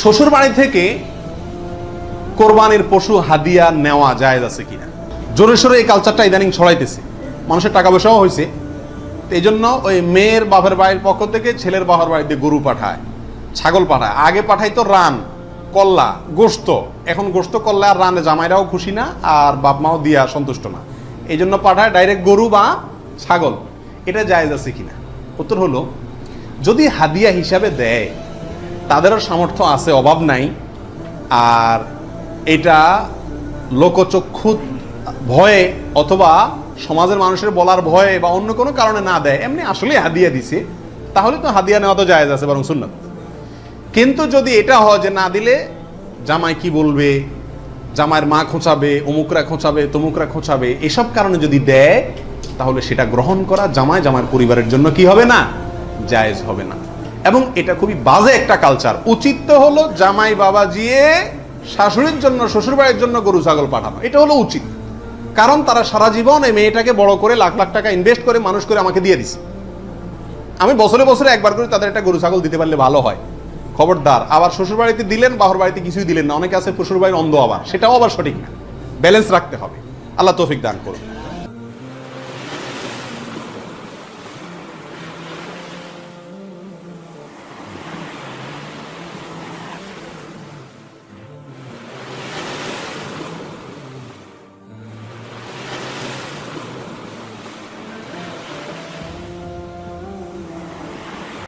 শ্বশুর বাড়ি থেকে কোরবানির পশু, হাদিয়া নেওয়া যায় আছে কিনা? জোরে সোরে এই কালচারটা ইদানিং ছড়াইতেছে। মানুষের টাকা পয়সাও হয়েছে। এই জন্য ওই মেয়ের বাপের বাড়ির পক্ষ থেকে ছেলের বাবার বাড়িতে গরু পাঠায়, ছাগল পাঠায়। আগে পাঠাইতো রান, কল্লা গোস্ত এখন গোস্ত কল্লা আর রানে জামাইরাও খুশি না, আর বাপ মাও দিয়া সন্তুষ্ট না। এই জন্য পাঠায় ডাইরেক্ট গরু বা ছাগল। এটা জায়েজ আছে কিনা? উত্তর হলো, যদি হাদিয়া হিসাবে দেয় তাদেরও সামর্থ্য আছে, অভাব নাই। আর এটা লোকচক্ষু ভয়ে অথবা সমাজের মানুষের বলার ভয়ে বা অন্য কোনো কারণে না দেয়, এমনি আসলে হাদিয়া দিছে, তাহলে তো হাদিয়া নেওয়া তো জায়েজ আছে, বরং সুন্নত। কিন্তু যদি এটা হয় যে না দিলে, জামাই কি বলবে, জামাইয়ের মা খোঁচাবে, অমুকরা খোঁচাবে, তমুকরা খোঁচাবে, এসব কারণে যদি দেয়, তাহলে সেটা গ্রহণ করা জামাই জামার পরিবারের জন্য কি হবে না? জায়েজ হবে না। এবং এটা খুবই বাজে একটা কালচার উচিত তো হলো জামাই বাবা জিয়ে শাশুড়ির জন্য, শ্বশুরবাড়ির জন্য গরু, ছাগল পাঠানো। এটা হলো উচিত। কারণ তারা সারা জীবন এই মেয়েটাকে বড় করে লাখ লাখ টাকা ইনভেস্ট করে, মানুষ করে আমাকে দিয়ে দিছে। আমি বছরে বছরে একবার করে তাদের একটা গরু, ছাগল দিতে পারলে ভালো হয়। খবরদার। আবার শ্বশুর বাড়িতে দিলেন বাহর বাড়িতে কিছুই দিলেন না। অনেকে আছে শ্বশুর বাড়ির অন্ধ আবার। সেটাও আবার সঠিক না। ব্যালেন্স রাখতে হবে। আল্লাহ তৌফিক দান করুন